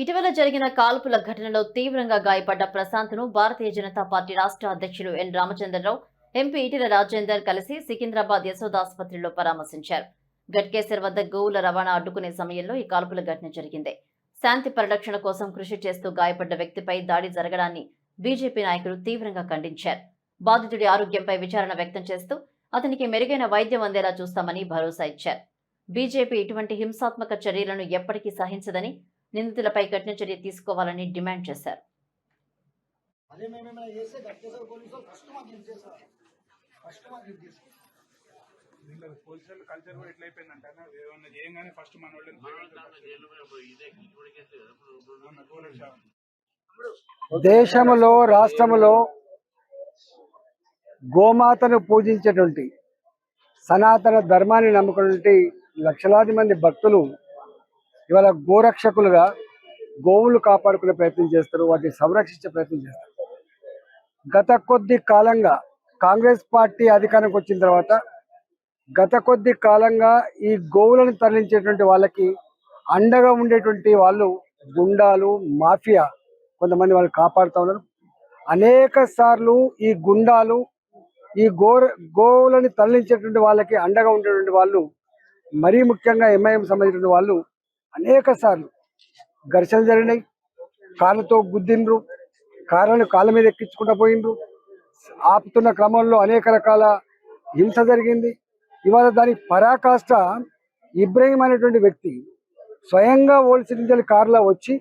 ఇటీవల జరిగిన కాల్పుల ఘటనలో తీవ్రంగా గాయపడ్డ ప్రశాంత్ను భారతీయ జనతా పార్టీ రాష్ట్ర అధ్యక్షులు ఎన్ రామచంద్రరావు ఎంపీ ఈటెల రాజేందర్ కలిసి సికింద్రాబాద్ యశోదాసుపత్రిలో పరామర్శించారు. గట్కేసర్ వద్ద గోవుల రవాణా అడ్డుకునే సమయంలో ఈ కాల్పుల ఘటన జరిగింది. శాంతి పరిరక్షణ కోసం కృషి చేస్తూ గాయపడ్డ వ్యక్తిపై దాడి జరగడాన్ని బీజేపీ నాయకులు తీవ్రంగా ఖండించారు. బాధితుడి ఆరోగ్యంపై విచారణ వ్యక్తం చేస్తూ అతనికి మెరుగైన వైద్యం అందేలా చూస్తామని భరోసా ఇచ్చారు. బీజేపీ ఇటువంటి హింసాత్మక చర్యలను ఎప్పటికీ సహించదని నిందితులపై కఠిన చర్య తీసుకోవాలని డిమాండ్ చేశారు. కల్చర్ కూడా ఏమన్నా చేయగానే ఫస్ట్ మన దేశములో రాష్ట్రములో గోమాతను పూజించేటువంటి సనాతన ధర్మాన్ని నమ్ముకున్నటువంటి లక్షలాది మంది భక్తులు ఇవాళ గోరక్షకులుగా గోవులు కాపాడుకునే ప్రయత్నం చేస్తారు వాటిని సంరక్షించే ప్రయత్నం చేస్తారు. గత కొద్ది కాలంగా కాంగ్రెస్ పార్టీ అధికారంకి వచ్చిన తర్వాత గత కొద్ది కాలంగా ఈ గోవులను తరలించేటువంటి వాళ్ళకి అండగా ఉండేటువంటి వాళ్ళు గుండాలు మాఫియా కొంతమంది వాళ్ళు కాపాడుతూ ఉన్నారు. అనేక సార్లు ఈ గుండాలు ఈ గో గోవులని తరలించేటువంటి వాళ్ళకి అండగా ఉండేటువంటి వాళ్ళు మరీ ముఖ్యంగా ఎంఐఎం సంబంధించిన వాళ్ళు అనేక సార్లు ఘర్షణలు జరిగినాయి. కాళ్ళతో గుద్దిండ్రు. కార్లను కాళ్ళ మీద ఎక్కించుకుంటూ పోయిండ్రు. ఆపుతున్న క్రమంలో అనేక రకాల హింస జరిగింది. ఇవాళ దాని పరాకాష్ట ఇబ్రహీం అనేటువంటి వ్యక్తి స్వయంగా ఓల్సిడింజల్ కార్లో వచ్చి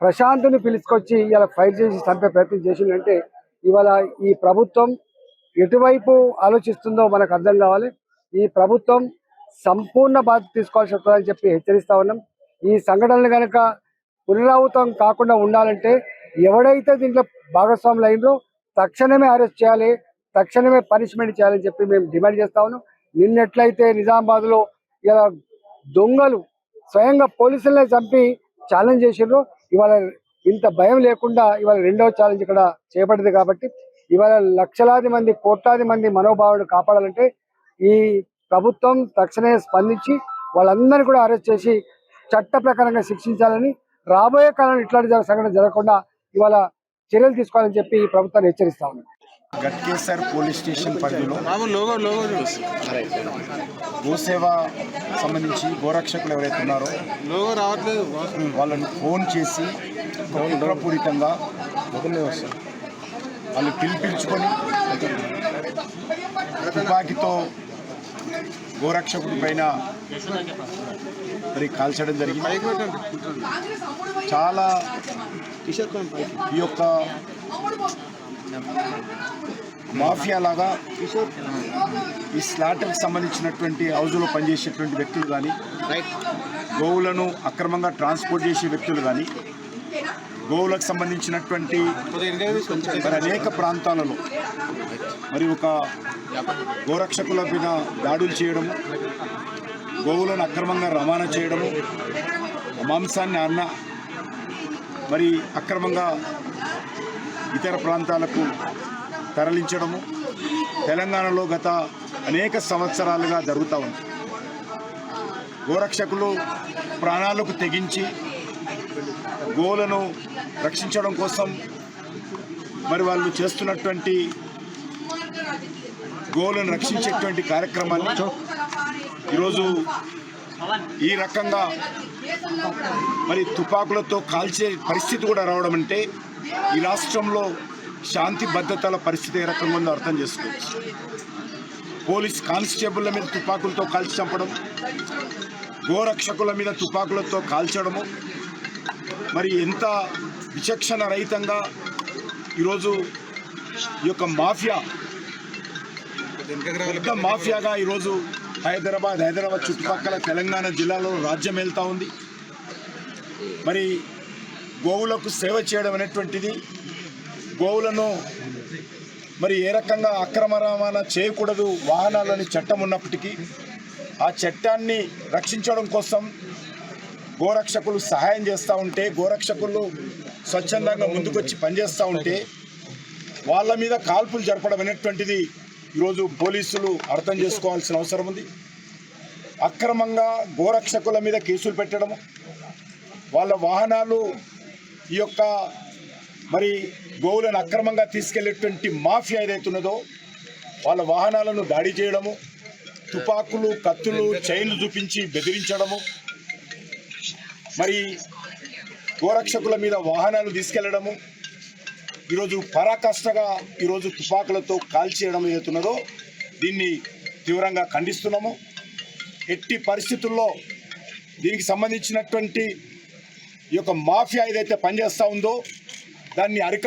ప్రశాంత్ని పిలుచుకొచ్చి ఇలా ఫైర్ చేసి చంపే ప్రయత్నం చేసిందంటే ఇవాళ ఈ ప్రభుత్వం ఎటువైపు ఆలోచిస్తుందో మనకు అర్థం కావాలి. ఈ ప్రభుత్వం సంపూర్ణ బాధ్యత తీసుకోవాల్సి వస్తుందని చెప్పి హెచ్చరిస్తా ఉన్నాం. ఈ సంఘటనలు కనుక పునరావృతం కాకుండా ఉండాలంటే ఎవడైతే దీంట్లో భాగస్వాములు అయిందో తక్షణమే అరెస్ట్ చేయాలి తక్షణమే పనిష్మెంట్ చేయాలని చెప్పి మేము డిమాండ్ చేస్తా ఉన్నాం. నిన్నెట్లయితే నిజామాబాద్ ఇలా దొంగలు స్వయంగా పోలీసులనే చంపి ఛాలెంజ్ చేసిండ్రు. ఇవాళ ఇంత భయం లేకుండా ఇవాళ రెండవ ఛాలెంజ్ ఇక్కడ చేపడింది కాబట్టి ఇవాళ లక్షలాది మంది కోట్లాది మంది మనోభావాలు కాపాడాలంటే ఈ ప్రభుత్వం తక్షణమే స్పందించి వాళ్ళందరినీ కూడా అరెస్ట్ చేసి చట్ట ప్రకారంగా శిక్షించాలని రాబోయే కాలంలో ఇట్లాంటి సంఘటన జరగకుండా ఇవాళ చర్యలు తీసుకోవాలని చెప్పి ఈ ప్రభుత్వాన్ని హెచ్చరిస్తా ఉన్నాం. గట్కేసర్ పోలీస్ స్టేషన్ పరిధిలో గోసేవ సంబంధించి గోరక్షకులు ఎవరైతే ఉన్నారో వాళ్ళని ఫోన్ చేసి కుట్రపూరితంగా వాళ్ళు పిలిపించుకొని తుపాకీతో గోరక్షకుడి పైన మరి కాల్చడం జరిగింది. చాలా ఈ యొక్క మాఫియా లాగా ఈ స్లాటర్కి సంబంధించినటువంటి హౌజులో పనిచేసేటువంటి వ్యక్తులు కానీ గోవులను అక్రమంగా ట్రాన్స్పోర్ట్ చేసే వ్యక్తులు కానీ గోవులకు సంబంధించినటువంటి మరి అనేక ప్రాంతాలలో మరి ఒక గోరక్షకుల మీద దాడులు చేయడం గోవులను అక్రమంగా రవాణా చేయడము మాంసాన్ని అన్న మరి అక్రమంగా ఇతర ప్రాంతాలకు తరలించడము తెలంగాణలో గత అనేక సంవత్సరాలుగా జరుగుతూ ఉంది. గోరక్షకులు ప్రాణాలకు తెగించి గోవులను రక్షించడం కోసం మరి వాళ్ళు చేస్తున్నటువంటి గోలను రక్షించేటువంటి కార్యక్రమాన్ని ఈరోజు ఈ రకంగా మరి తుపాకులతో కాల్చే పరిస్థితి కూడా రావడం అంటే ఈ రాష్ట్రంలో శాంతి భద్రతల పరిస్థితి ఏ రకంగా ఉందో అర్థం చేసుకోవచ్చు. పోలీస్ కానిస్టేబుల్ల మీద తుపాకులతో కాల్చి చంపడం గోరక్షకుల మీద తుపాకులతో కాల్చడము మరి ఎంత విచక్షణ రహితంగా ఈరోజు ఈ యొక్క మాఫియా పెద్ద మాఫియాగా ఈరోజు హైదరాబాద్ హైదరాబాద్ చుట్టుపక్కల తెలంగాణ జిల్లాలో రాజ్యం వెళ్తూ ఉంది. మరి గోవులకు సేవ చేయడం అనేటువంటిది గోవులను మరి ఏ రకంగా అక్రమ రవాణా చేయకూడదు వాహనాలని చట్టం ఉన్నప్పటికీ ఆ చట్టాన్ని రక్షించడం కోసం గోరక్షకులు సహాయం చేస్తూ ఉంటే గోరక్షకులు స్వచ్ఛందంగా ముందుకొచ్చి పనిచేస్తూ ఉంటే వాళ్ళ మీద కాల్పులు జరపడం అనేటువంటిది ఈరోజు పోలీసులు అర్థం చేసుకోవాల్సిన అవసరం ఉంది. అక్రమంగా గోరక్షకుల మీద కేసులు పెట్టడము వాళ్ళ వాహనాలు ఈ యొక్క మరి గోవులను అక్రమంగా తీసుకెళ్ళేటువంటి మాఫియా ఏదైతున్నదో వాళ్ళ వాహనాలను దాడి చేయడము తుపాకులు కత్తులు చైన్లు చూపించి బెదిరించడము మరి గోరక్షకుల మీద వాహనాలు తీసుకెళ్ళడము ఈరోజు పరాకాష్ఠగా ఈరోజు తుపాకులతో కాల్చేయడం ఏదైతున్నదో దీన్ని తీవ్రంగా ఖండిస్తున్నాము. ఎట్టి పరిస్థితుల్లో దీనికి సంబంధించినటువంటి ఈ యొక్క మాఫియా ఏదైతే పనిచేస్తూ ఉందో దాన్ని అరిక